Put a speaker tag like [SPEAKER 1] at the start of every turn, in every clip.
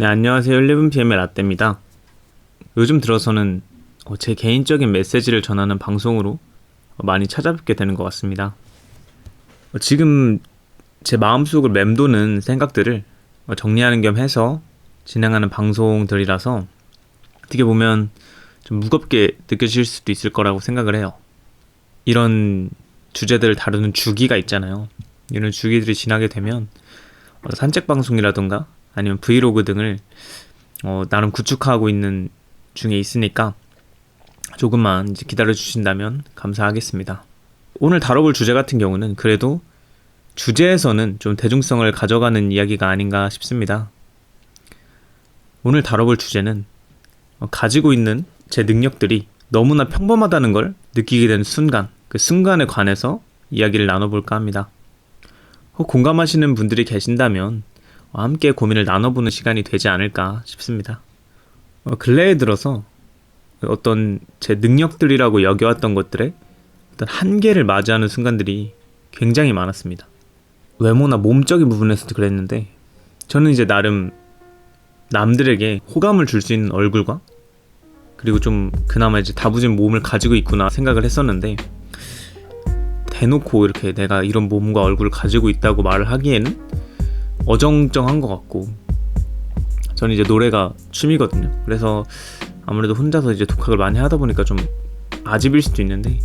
[SPEAKER 1] 네, 안녕하세요. 11pm의 라떼입니다. 요즘 들어서는 어, 제 개인적인 메시지를 전하는 방송으로 많이 찾아뵙게 되는 것 같습니다. 어, 지금 제 마음속을 맴도는 생각들을 어, 정리하는 겸 해서 진행하는 방송들이라서 어떻게 보면 좀 무겁게 느껴질 수도 있을 거라고 생각을 해요. 이런 주제들을 다루는 주기가 있잖아요. 이런 주기들이 지나게 되면 어, 산책 방송이라던가 아니면 브이로그 등을 어, 나름 구축하고 있는 중에 있으니까 조금만 기다려 주신다면 감사하겠습니다. 오늘 다뤄볼 주제 같은 경우는 그래도 주제에서는 좀 대중성을 가져가는 이야기가 아닌가 싶습니다. 오늘 다뤄볼 주제는 어, 가지고 있는 제 능력들이 너무나 평범하다는 걸 느끼게 되는 순간, 그 순간에 관해서 이야기를 나눠볼까 합니다. 혹 공감하시는 분들이 계신다면 함께 고민을 나눠보는 시간이 되지 않을까 싶습니다. 어, 근래에 들어서 어떤 제 능력들이라고 여겨왔던 것들의 어떤 한계를 맞이하는 순간들이 굉장히 많았습니다. 외모나 몸적인 부분에서도 그랬는데 저는 이제 나름 남들에게 호감을 줄 수 있는 얼굴과 그리고 좀 그나마 이제 다부진 몸을 가지고 있구나 생각을 했었는데 대놓고 이렇게 내가 이런 몸과 얼굴을 가지고 있다고 말을 하기에는 어정쩡한 것 같고 저는 이제 노래가 취미거든요. 그래서 아무래도 혼자서 이제 독학을 많이 하다 보니까 좀 아집일 수도 있는데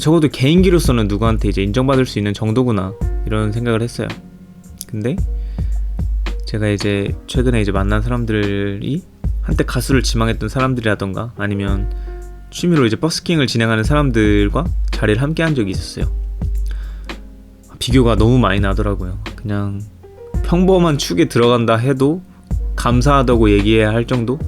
[SPEAKER 1] 적어도 개인기로서는 누구한테 이제 인정받을 수 있는 정도구나 이런 생각을 했어요. 근데 제가 이제 최근에 이제 만난 사람들이 한때 가수를 지망했던 사람들이라던가 아니면 취미로 이제 버스킹을 진행하는 사람들과 자리를 함께 한 적이 있었어요. 비교가 너무 많이 나더라고요. 그냥 평범한 축에 들어간다 해도 감사하다고 얘기해야 할 정도?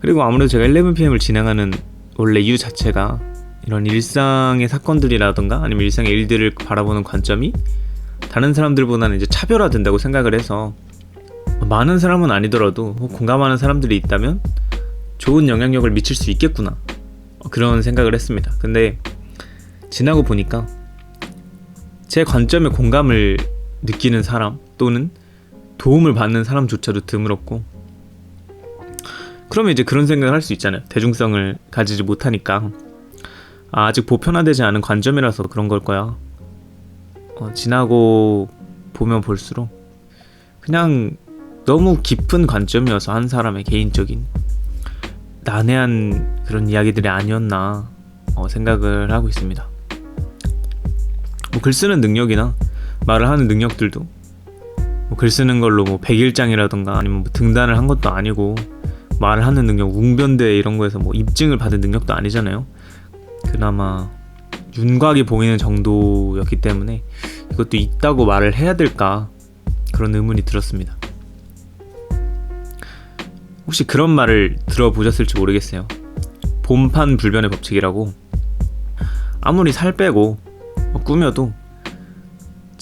[SPEAKER 1] 그리고 아무래도 제가 11pm을 진행하는 원래 이유 자체가 이런 일상의 사건들이라던가 아니면 일상의 일들을 바라보는 관점이 다른 사람들보다는 이제 차별화된다고 생각을 해서 많은 사람은 아니더라도 공감하는 사람들이 있다면 좋은 영향력을 미칠 수 있겠구나 그런 생각을 했습니다. 근데 지나고 보니까 제 관점에 공감을 느끼는 사람 또는 도움을 받는 사람조차도 드물었고 그러면 이제 그런 생각을 할 수 있잖아요. 대중성을 가지지 못하니까 아, 아직 보편화되지 않은 관점이라서 그런 걸 거야. 어, 지나고 보면 볼수록 그냥 너무 깊은 관점이어서 한 사람의 개인적인 난해한 그런 이야기들이 아니었나 어, 생각을 하고 있습니다. 뭐 글 쓰는 능력이나 말을 하는 능력들도 뭐 글 쓰는 걸로 뭐 백일장이라던가 아니면 뭐 등단을 한 것도 아니고 말을 하는 능력, 웅변대 이런 거에서 뭐 입증을 받은 능력도 아니잖아요. 그나마 윤곽이 보이는 정도였기 때문에 이것도 있다고 말을 해야 될까 그런 의문이 들었습니다. 혹시 그런 말을 들어보셨을지 모르겠어요. 봄판 불변의 법칙이라고 아무리 살 빼고 뭐 꾸며도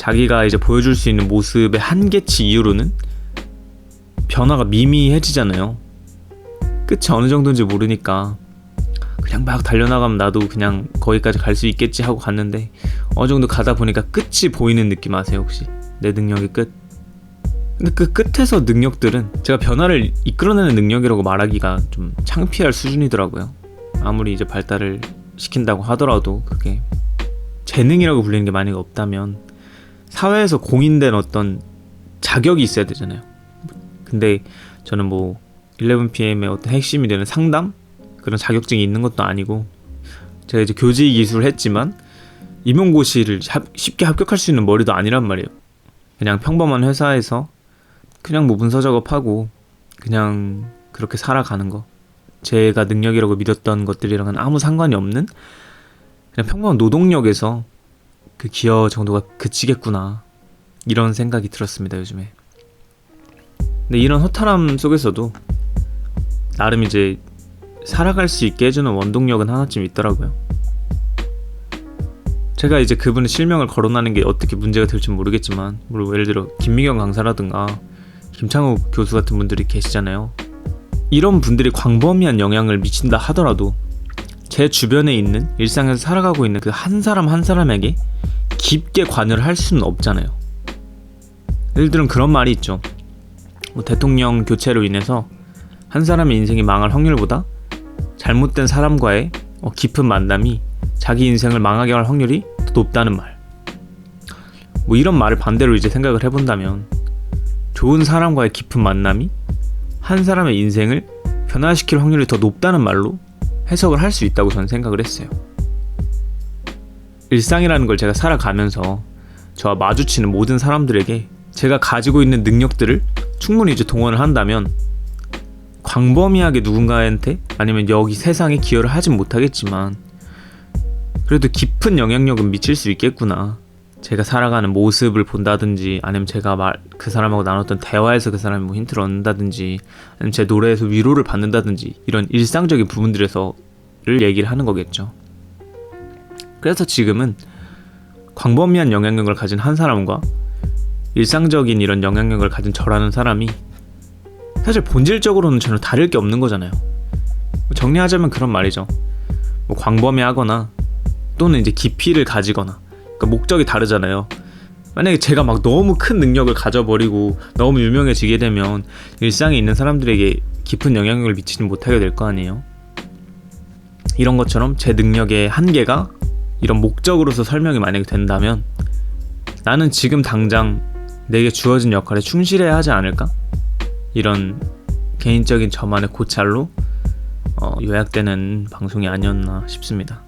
[SPEAKER 1] 자기가 이제 보여줄 수 있는 모습의 한계치 이후로는 변화가 미미해지잖아요. 끝이 어느 정도인지 모르니까 그냥 막 달려나가면 나도 그냥 거기까지 갈 수 있겠지 하고 갔는데 어느 정도 가다 보니까 끝이 보이는 느낌 아세요 혹시? 내 능력의 끝. 근데 그 끝에서 능력들은 제가 변화를 이끌어내는 능력이라고 말하기가 좀 창피할 수준이더라고요. 아무리 이제 발달을 시킨다고 하더라도 그게 재능이라고 불리는 게 만약에 없다면 사회에서 공인된 어떤 자격이 있어야 되잖아요. 근데 저는 뭐 11pm의 어떤 핵심이 되는 상담 그런 자격증이 있는 것도 아니고 제가 이제 교직 기술을 했지만 임용고시를 쉽게 합격할 수 있는 머리도 아니란 말이에요. 그냥 평범한 회사에서 그냥 뭐 문서 작업하고 그냥 그렇게 살아가는 거. 제가 능력이라고 믿었던 것들이랑은 아무 상관이 없는 그냥 평범한 노동력에서 그 기여 정도가 그치겠구나. 이런 생각이 들었습니다 요즘에. 근데 이런 허탈함 속에서도 나름 이제 살아갈 수 있게 해주는 원동력은 하나쯤 있더라고요. 제가 이제 그분의 실명을 거론하는 게 어떻게 문제가 될지 모르겠지만 뭐 예를 들어 김미경 강사라든가 김창우 교수 같은 분들이 계시잖아요. 이런 분들이 광범위한 영향을 미친다 하더라도 제 주변에 있는 일상에서 살아가고 있는 그 한 사람 한 사람에게 깊게 관여를 할 수는 없잖아요. 예를 들면 그런 말이 있죠. 뭐 대통령 교체로 인해서 한 사람의 인생이 망할 확률보다 잘못된 사람과의 어, 깊은 만남이 자기 인생을 망하게 할 확률이 더 높다는 말. 뭐 이런 말을 반대로 이제 생각을 해본다면 좋은 사람과의 깊은 만남이 한 사람의 인생을 변화시킬 확률이 더 높다는 말로 해석을 할 수 있다고 저는 생각을 했어요. 일상이라는 걸 제가 살아가면서 저와 마주치는 모든 사람들에게 제가 가지고 있는 능력들을 충분히 이제 동원을 한다면 광범위하게 누군가한테 아니면 여기 세상에 기여를 하진 못하겠지만 그래도 깊은 영향력은 미칠 수 있겠구나. 제가 살아가는 모습을 본다든지 아니면 제가 말 그 사람하고 나눴던 대화에서 그 사람이 뭐 힌트를 얻는다든지 아니면 제 노래에서 위로를 받는다든지 이런 일상적인 부분들에서를 얘기를 하는 거겠죠. 그래서 지금은 광범위한 영향력을 가진 한 사람과 일상적인 이런 영향력을 가진 저라는 사람이 사실 본질적으로는 전혀 다를 게 없는 거잖아요. 정리하자면 그런 말이죠. 뭐 광범위하거나 또는 이제 깊이를 가지거나 그러니까 목적이 다르잖아요. 만약에 제가 막 너무 큰 능력을 가져버리고 너무 유명해지게 되면 일상에 있는 사람들에게 깊은 영향력을 미치지 못하게 될 거 아니에요. 이런 것처럼 제 능력의 한계가 이런 목적으로서 설명이 만약에 된다면 나는 지금 당장 내게 주어진 역할에 충실해야 하지 않을까? 이런 개인적인 저만의 고찰로 어, 요약되는 방송이 아니었나 싶습니다.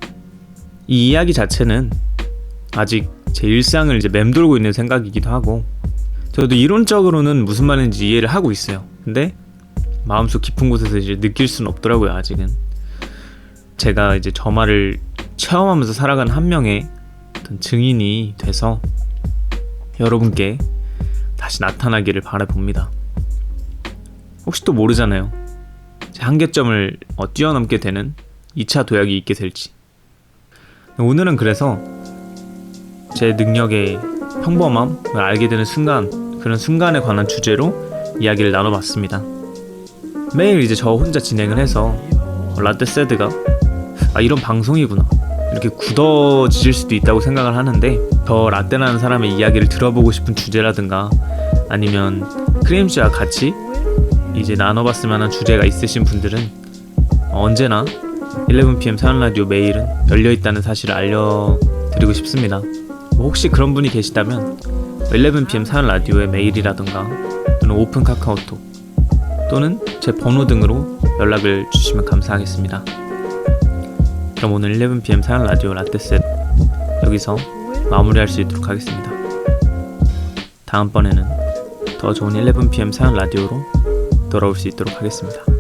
[SPEAKER 1] 이 이야기 자체는 아직 제 일상을 이제 맴돌고 있는 생각이기도 하고 저도 이론적으로는 무슨 말인지 이해를 하고 있어요. 근데 마음속 깊은 곳에서 이제 느낄 수는 없더라고요, 아직은. 제가 이제 저 말을 체험하면서 살아가는 한 명의 어떤 증인이 돼서 여러분께 다시 나타나기를 바라봅니다. 혹시 또 모르잖아요. 제 한계점을 어, 뛰어넘게 되는 2차 도약이 있게 될지. 오늘은 그래서 제 능력의 평범함을 알게 되는 순간, 그런 순간에 관한 주제로 이야기를 나눠봤습니다. 매일 이제 저 혼자 진행을 해서 라떼 세드가 아 이런 방송이구나 이렇게 굳어질 수도 있다고 생각을 하는데 더 라떼라는 사람의 이야기를 들어보고 싶은 주제라든가 아니면 크림 씨와 같이 이제 나눠봤을 만한 주제가 있으신 분들은 언제나 11pm 사연 라디오 메일은 열려 있다는 사실을 알려드리고 싶습니다. 뭐 혹시 그런 분이 계시다면 11pm 사연 라디오의 메일이라든가 또는 오픈 카카오톡 또는 제 번호 등으로 연락을 주시면 감사하겠습니다. 그럼 오늘 11pm 사연 라디오 라떼셋 여기서 마무리할 수 있도록 하겠습니다. 다음번에는 더 좋은 11pm 사연 라디오로 돌아올 수 있도록 하겠습니다.